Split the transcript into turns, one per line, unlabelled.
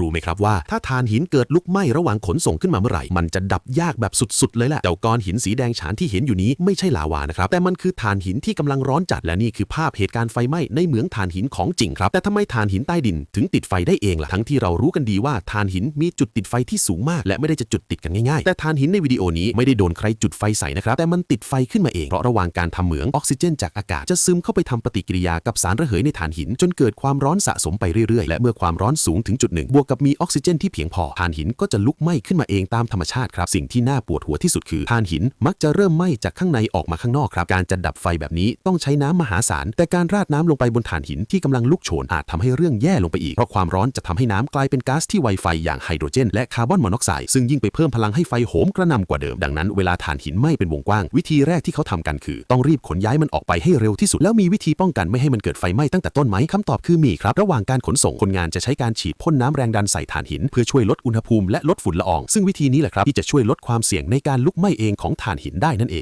รู้ไหมครับว่าถ้าถ่านหินเกิดลุกไหม้ระหว่างขนส่งขึ้นมาเมื่อไหร่ มันจะดับยากแบบสุดๆเลยแหละเจ้าก้อนหินสีแดงฉานที่เห็นอยู่นี้ไม่ใช่ลาวานะครับ แต่มันคือถ่านหินที่กำลังร้อนจัดและนี่คือภาพเหตุการณ์ไฟไหม้ในเหมืองถ่านหินของจริงครับ แต่ทำไมถ่านหินใต้ดินถึงติดไฟได้เองล่ะ ทั้งที่เรารู้กันดีว่าถ่านหินมีจุดติดไฟที่สูงมาก และไม่ได้จะจุดติดกันง่ายๆ แต่ถ่านหินในวิดีโอนี้ไม่ได้โดนใครจุดไฟใส่นะครับ แต่มันติดไฟขึ้นมาเอง เพราะระหว่างการทำเหมืองออกซิเจน จากอากาศจะซึมเข้าไปทำปฏิกิริยากับสารระเหยในถ่านหิน จนเกิดความร้อนสะสมไปเรื่อยๆ และเมื่อความร้อนสูงถึงจุดหนึ่งบวกกับมีออกซิเจนที่เพียงพอถ่านหินก็จะลุกไหม้ขึ้นมาเองตามธรรมชาติครับสิ่งที่น่าปวดหัวที่สุดคือถ่านหินมักจะเริ่มไหม้จากข้างในออกมาข้างนอกครับการจะดับไฟแบบนี้ต้องใช้น้ำมหาศาลแต่การราดน้ำลงไปบนถ่านหินที่กำลังลุกโชนอาจทำให้เรื่องแย่ลงไปอีกเพราะความร้อนจะทำให้น้ำกลายเป็นก๊าซที่ไวไฟอย่างไฮโดรเจนและคาร์บอนมอนอกไซด์ซึ่งยิ่งไปเพิ่มพลังให้ไฟโหมกระหน่ำกว่าเดิมดังนั้นเวลาถ่านหินไหม้เป็นวงกว้าง วิธีแรกที่เขาทำกันคือ ต้องรีบขนย้ายมันออกไปให้เร็วที่สุดแล้วมีวิธีป้องกันไม่ให้มันเกิดไฟไหม้ตั้งแต่ต้นไหมคำตอบคือมีครับระหว่างการขนส่งคนงานจะใช้การฉีดพ่นน้ำแรงดันใส่ถ่านหินเพื่อช่วยลดอุณหภูมิและลดฝุ่นละออง ซึ่งวิธีนี้แหละครับที่จะช่วยลดความเสี่ยงในการลุกไหม้เองของถ่านหินได้นั่นเอง